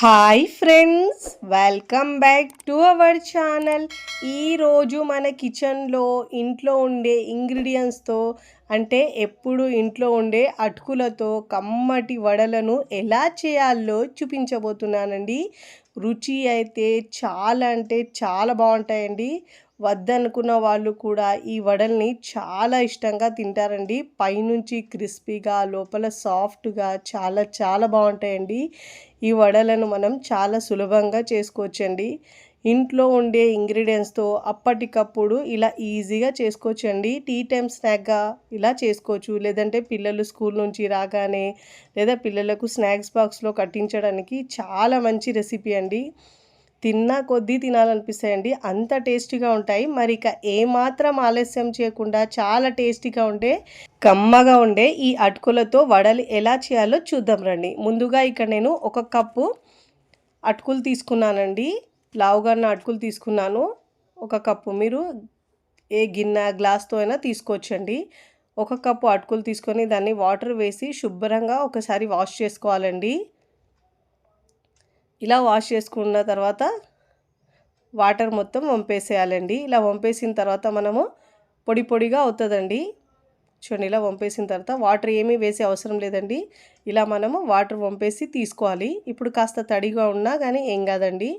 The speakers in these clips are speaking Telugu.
Hi friends welcome back to our channel. ఈరోజు మన కిచెన్లో ఇంట్లో ఉండే ఇంగ్రీడియంట్స్తో అంటే ఎప్పుడు ఇంట్లో ఉండే అటుకులతో కమ్మటి వడలను ఎలా చేయాలో చూపించబోతున్నానండి. రుచి అయితే చాలా అంటే చాలా బాగుంటాయండి. వద్దనుకున్న వాళ్ళు కూడా ఈ వడల్ని చాలా ఇష్టంగా తింటారండి. పైనుంచి క్రిస్పీగా లోపల సాఫ్ట్గా చాలా చాలా బాగుంటాయండి. ఈ వడలను మనం చాలా సులభంగా చేసుకోవచ్చండి. ఇంట్లో ఉండే ఇంగ్రీడియంట్స్తో అప్పటికప్పుడు ఇలా ఈజీగా చేసుకోవచ్చండి. టీ టైం స్నాక్గా ఇలా చేసుకోవచ్చు. లేదంటే పిల్లలు స్కూల్ నుంచి రాగానే లేదా పిల్లలకు స్నాక్స్ బాక్స్లో కట్టించడానికి చాలా మంచి రెసిపీ అండి. తిన్నా కొద్దీ తినాలనిపిస్తాయండి. అంత టేస్టీగా ఉంటాయి. మరి ఇక ఏమాత్రం ఆలస్యం చేయకుండా చాలా టేస్టీగా ఉండే కమ్మగా ఉండే ఈ అటుకులతో వడలు ఎలా చేయాలో చూద్దాం రండి. ముందుగా ఇక్కడ నేను ఒక కప్పు అటుకులు తీసుకున్నానండి. లావుగా అటుకులు తీసుకున్నాను. ఒక కప్పు మీరు ఏ గిన్నె గ్లాస్తో అయినా తీసుకోవచ్చండి. ఒక కప్పు అటుకులు తీసుకొని దాన్ని వాటర్ వేసి శుభ్రంగా ఒకసారి వాష్ చేసుకోవాలండి. ఇలా వాష్ చేసుకున్న తర్వాత వాటర్ మొత్తం వంపేసేయాలండి. ఇలా వంపేసిన తర్వాత మనము పొడి పొడిగా అవుతుందండి. చూడండి ఇలా వంపేసిన తర్వాత వాటర్ ఏమీ వేసే అవసరం లేదండి. ఇలా మనము వాటర్ వంపేసి తీసుకోవాలి. ఇప్పుడు కాస్త తడిగా ఉన్నా కానీ ఏం కాదండి.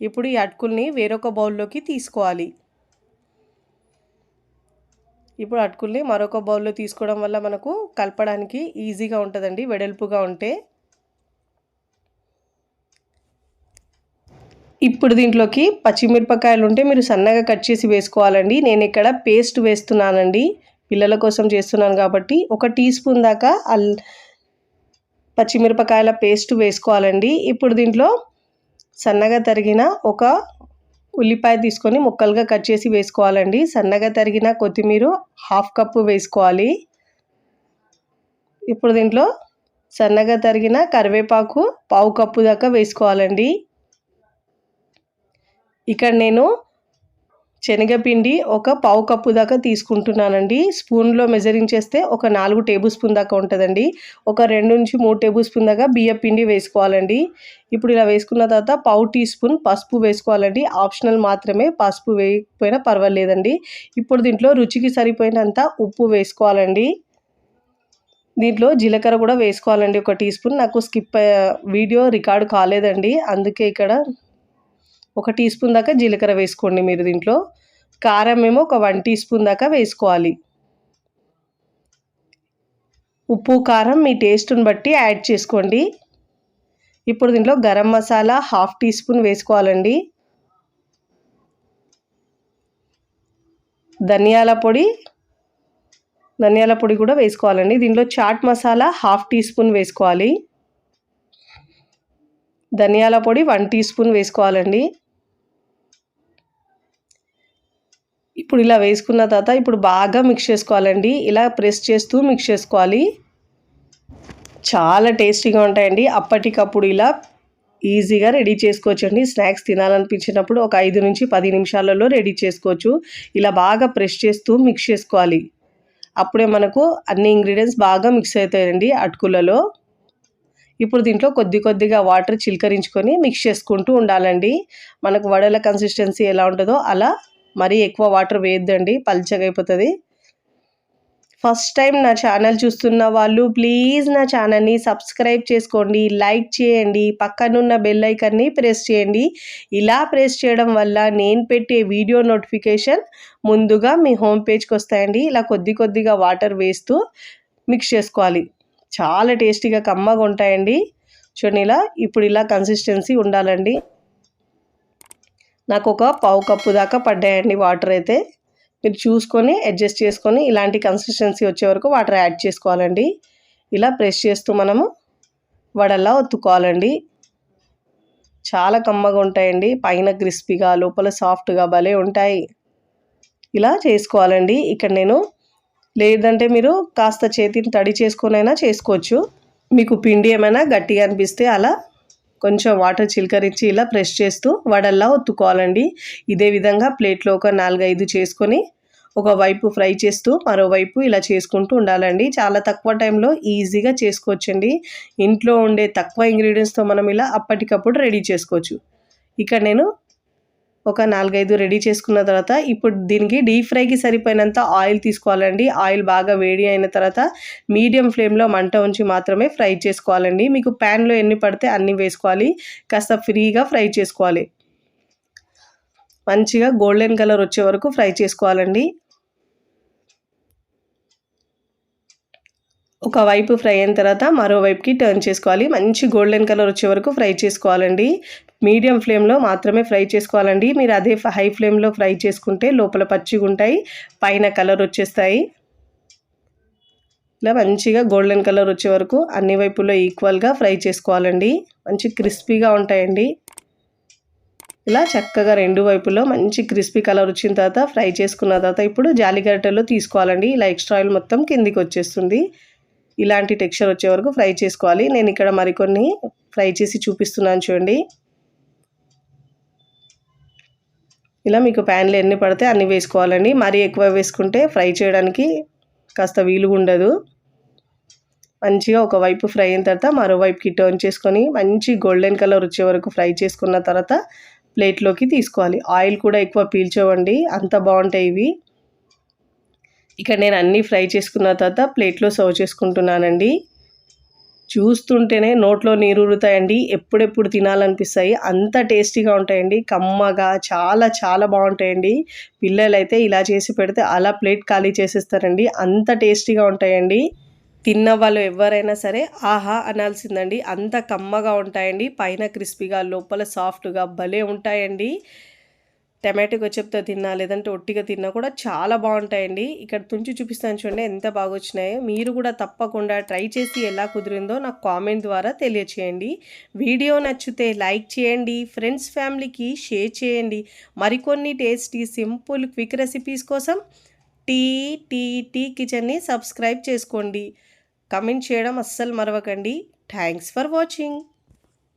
ఇప్పుడు ఈ అటుకుల్ని వేరొక బౌల్లోకి తీసుకోవాలి. ఇప్పుడు అటుకుల్ని మరొక బౌల్లో తీసుకోవడం వల్ల మనకు కలపడానికి ఈజీగా ఉంటుందండి వెడల్పుగా ఉంటే. ఇప్పుడు దీంట్లోకి పచ్చిమిరపకాయలు ఉంటే మీరు సన్నగా కట్ చేసి వేసుకోవాలండి. నేను ఇక్కడ పేస్ట్ వేస్తున్నానండి. పిల్లల కోసం చేస్తున్నాను కాబట్టి ఒక టీ స్పూన్ దాకా అల్ పచ్చిమిరపకాయల పేస్ట్ వేసుకోవాలండి. ఇప్పుడు దీంట్లో సన్నగా తరిగిన ఒక ఉల్లిపాయ తీసుకొని ముక్కలుగా కట్ చేసి వేసుకోవాలండి. సన్నగా తరిగిన కొత్తిమీర హాఫ్ కప్పు వేసుకోవాలి. ఇప్పుడు దీంట్లో సన్నగా తరిగిన కరివేపాకు పావు కప్పు దాకా వేసుకోవాలండి. ఇక్కడ నేను శనగపిండి ఒక పావు కప్పు దాకా తీసుకుంటున్నానండి. స్పూన్లో మెజరింగ్ చేస్తే ఒక నాలుగు టేబుల్ స్పూన్ దాకా ఉంటుందండి. ఒక రెండు నుంచి మూడు టేబుల్ స్పూన్ దాకా బియ్య పిండి వేసుకోవాలండి. ఇప్పుడు ఇలా వేసుకున్న తర్వాత పావు టీ స్పూన్ పసుపు వేసుకోవాలండి. ఆప్షనల్ మాత్రమే పసుపు వేయకపోయినా పర్వాలేదండి. ఇప్పుడు దీంట్లో రుచికి సరిపోయినంత ఉప్పు వేసుకోవాలండి. దీంట్లో జీలకర్ర కూడా వేసుకోవాలండి. ఒక టీ స్పూన్. నాకు స్కిప్ వీడియో రికార్డ్ కాలేదండి. అందుకే ఇక్కడ ఒక టీ స్పూన్ దాకా జీలకర్ర వేసుకోండి మీరు దీంట్లో. కారం ఏమో ఒక వన్ టీ స్పూన్ దాకా వేసుకోవాలి. ఉప్పు కారం మీ టేస్ట్ని బట్టి యాడ్ చేసుకోండి. ఇప్పుడు దీంట్లో garam masala half teaspoon వేసుకోవాలండి. ధనియాల పొడి ధనియాల పొడి కూడా వేసుకోవాలండి. దీంట్లో chaat masala half teaspoon వేసుకోవాలి. ధనియాల పొడి వన్ టీ స్పూన్ వేసుకోవాలండి. ఇప్పుడు ఇలా వేసుకున్న తర్వాత ఇప్పుడు బాగా మిక్స్ చేసుకోవాలండి. ఇలా ప్రెస్ చేస్తూ మిక్స్ చేసుకోవాలి. చాలా టేస్టీగా ఉంటాయండి. అప్పటికప్పుడు ఇలా ఈజీగా రెడీ చేసుకోవచ్చండి. స్నాక్స్ తినాలనిపించినప్పుడు ఒక ఐదు నుంచి పది నిమిషాలలో రెడీ చేసుకోవచ్చు. ఇలా బాగా ప్రెస్ చేస్తూ మిక్స్ చేసుకోవాలి. అప్పుడే మనకు అన్ని ఇంగ్రీడియంట్స్ బాగా మిక్స్ అవుతాయండి అటుకులలో. ఇప్పుడు దీంట్లో కొద్ది కొద్దిగా వాటర్ చిలకరించుకొని మిక్స్ చేసుకుంటూ ఉండాలండి. మనకు వడల కన్సిస్టెన్సీ ఎలా ఉంటుందో అలా మరీ ఎక్కువ వాటర్ వేయద్దండి పల్చగా అయిపోతుంది ఫస్ట్ టైం నా ఛానల్ చూస్తున్న వాళ్ళు ప్లీజ్ నా ఛానల్ని సబ్స్క్రైబ్ చేసుకోండి లైక్ చేయండి పక్కనున్న బెల్ ఐకన్ని ప్రెస్ చేయండి. ఇలా ప్రెస్ చేయడం వల్ల నేను పెట్టే వీడియో నోటిఫికేషన్ ముందుగా మీ హోమ్ పేజ్కి వస్తాయండి. ఇలా కొద్ది కొద్దిగా వాటర్ వేస్తూ మిక్స్ చేసుకోవాలి. చాలా టేస్టీగా కమ్మగా ఉంటాయండి. చూడండి ఇలా ఇప్పుడు ఇలా కన్సిస్టెన్సీ ఉండాలండి. నాకు ఒక పావు కప్పు దాకా పడ్డాయండి వాటర్ అయితే. మీరు చూసుకొని అడ్జస్ట్ చేసుకొని ఇలాంటి కన్సిస్టెన్సీ వచ్చే వరకు వాటర్ యాడ్ చేసుకోవాలండి. ఇలా ప్రెస్ చేస్తూ మనము వడల్లా ఒత్తుకోవాలండి. చాలా కమ్మగా ఉంటాయండి. పైన క్రిస్పీగా లోపల సాఫ్ట్గా భలే ఉంటాయి. ఇలా చేసుకోవాలండి. ఇక్కడ నేను లేదంటే మీరు కాస్త చేతిని తడి చేసుకొనైనా చేసుకోవచ్చు. మీకు పిండి ఏమైనా గట్టిగా అనిపిస్తే అలా కొంచెం వాటర్ చిలకరించి ఇలా ప్రెస్ చేస్తూ వడల్లా ఒత్తుకోవాలండి. ఇదే విధంగా ప్లేట్లో ఒక నాలుగైదు చేసుకొని ఒకవైపు ఫ్రై చేస్తూ మరోవైపు ఇలా చేసుకుంటూ ఉండాలండి. చాలా తక్కువ టైంలో ఈజీగా చేసుకోవచ్చండి. ఇంట్లో ఉండే తక్కువ ఇంగ్రీడియంట్స్తో మనం ఇలా అప్పటికప్పుడు రెడీ చేసుకోవచ్చు. ఇక్కడ నేను ఒక నాలుగైదు రెడీ చేసుకున్న తర్వాత ఇప్పుడు దీనికి డీప్ ఫ్రైకి సరిపోయినంత ఆయిల్ తీసుకోవాలండి. ఆయిల్ బాగా వేడి అయిన తర్వాత మీడియం ఫ్లేమ్లో మంట ఉంచి మాత్రమే ఫ్రై చేసుకోవాలండి. మీకు ప్యాన్లో ఎన్ని పడితే అన్ని వేసుకోవాలి. కాస్త ఫ్రీగా ఫ్రై చేసుకోవాలి. మంచిగా గోల్డెన్ కలర్ వచ్చే వరకు ఫ్రై చేసుకోవాలండి. ఒక వైపు ఫ్రై అయిన తర్వాత మరోవైపుకి టర్న్ చేసుకోవాలి. మంచి గోల్డెన్ కలర్ వచ్చే వరకు ఫ్రై చేసుకోవాలండి. మీడియం ఫ్లేమ్లో మాత్రమే ఫ్రై చేసుకోవాలండి. మీరు అదే హై ఫ్లేమ్లో ఫ్రై చేసుకుంటే లోపల పచ్చిగా ఉంటాయి పైన కలర్ వచ్చేస్తాయి. ఇలా మంచిగా గోల్డెన్ కలర్ వచ్చే వరకు అన్ని వైపుల్లో ఈక్వల్గా ఫ్రై చేసుకోవాలండి. మంచి క్రిస్పీగా ఉంటాయండి. ఇలా చక్కగా రెండు వైపులో మంచి క్రిస్పీ కలర్ వచ్చిన తర్వాత ఫ్రై చేసుకున్న తర్వాత ఇప్పుడు జాలిగరిటెలో తీసుకోవాలండి. ఇలా ఎక్స్ట్రా ఆయిల్ మొత్తం కిందికి వచ్చేస్తుంది. ఇలాంటి టెక్స్చర్ వచ్చే వరకు ఫ్రై చేసుకోవాలి. నేను ఇక్కడ మరికొన్ని ఫ్రై చేసి చూపిస్తున్నాను చూడండి. ఇలా మీకు ప్యాన్లు ఎన్ని పడితే అన్ని వేసుకోవాలండి. మరీ ఎక్కువ వేసుకుంటే ఫ్రై చేయడానికి కాస్త వీలుగా ఉండదు మంచిగా ఒకవైపు ఫ్రై అయిన తర్వాత మరోవైపుకి టర్న్ చేసుకొని మంచి గోల్డెన్ కలర్ వచ్చే వరకు ఫ్రై చేసుకున్న తర్వాత ప్లేట్లోకి తీసుకోవాలి. ఆయిల్ కూడా ఎక్కువ పీల్చవండి. అంత బాగుంటాయి ఇవి. ఇక్కడ నేను అన్నీ ఫ్రై చేసుకున్న తర్వాత ప్లేట్లో సర్వ్ చేసుకుంటున్నానండి. చూస్తుంటేనే నోట్లో నీరురుతాయండి ఎప్పుడెప్పుడు తినాలనిపిస్తాయి. అంత టేస్టీగా ఉంటాయండి. కమ్మగా చాలా చాలా బాగుంటాయండి. పిల్లలైతే ఇలా చేసి పెడితే అలా ప్లేట్ ఖాళీ చేసేస్తారండి. అంత టేస్టీగా ఉంటాయండి. తిన్న వాళ్ళు ఎవరైనా సరే ఆహా అనాల్సిందండి. అంత కమ్మగా ఉంటాయండి. పైన క్రిస్పీగా లోపల సాఫ్ట్గా భలే ఉంటాయండి. టమాటో చెప్తే తిన్నా లేదంటే ఒట్టిగా తిన్నా కూడా చాలా బాగుంటాయండి ఇక్కడ తుంచి చూపిస్తాను చూడండి ఎంత బాగా వచ్చినాయో మీరు కూడా తప్పకుండా ట్రై చేసి ఎలా కుదిరిందో నాకు కామెంట్ ద్వారా తెలియచేయండి. వీడియో నచ్చితే లైక్ చేయండి ఫ్రెండ్స్ ఫ్యామిలీకి షేర్ చేయండి. మరికొన్ని టేస్టీ సింపుల్ క్విక్ రెసిపీస్ కోసం టీ టీ టీ కిచెన్ని సబ్స్క్రైబ్ చేసుకోండి. కమెంట్ చేయడం అస్సలు మరవకండి. Thanks for watching.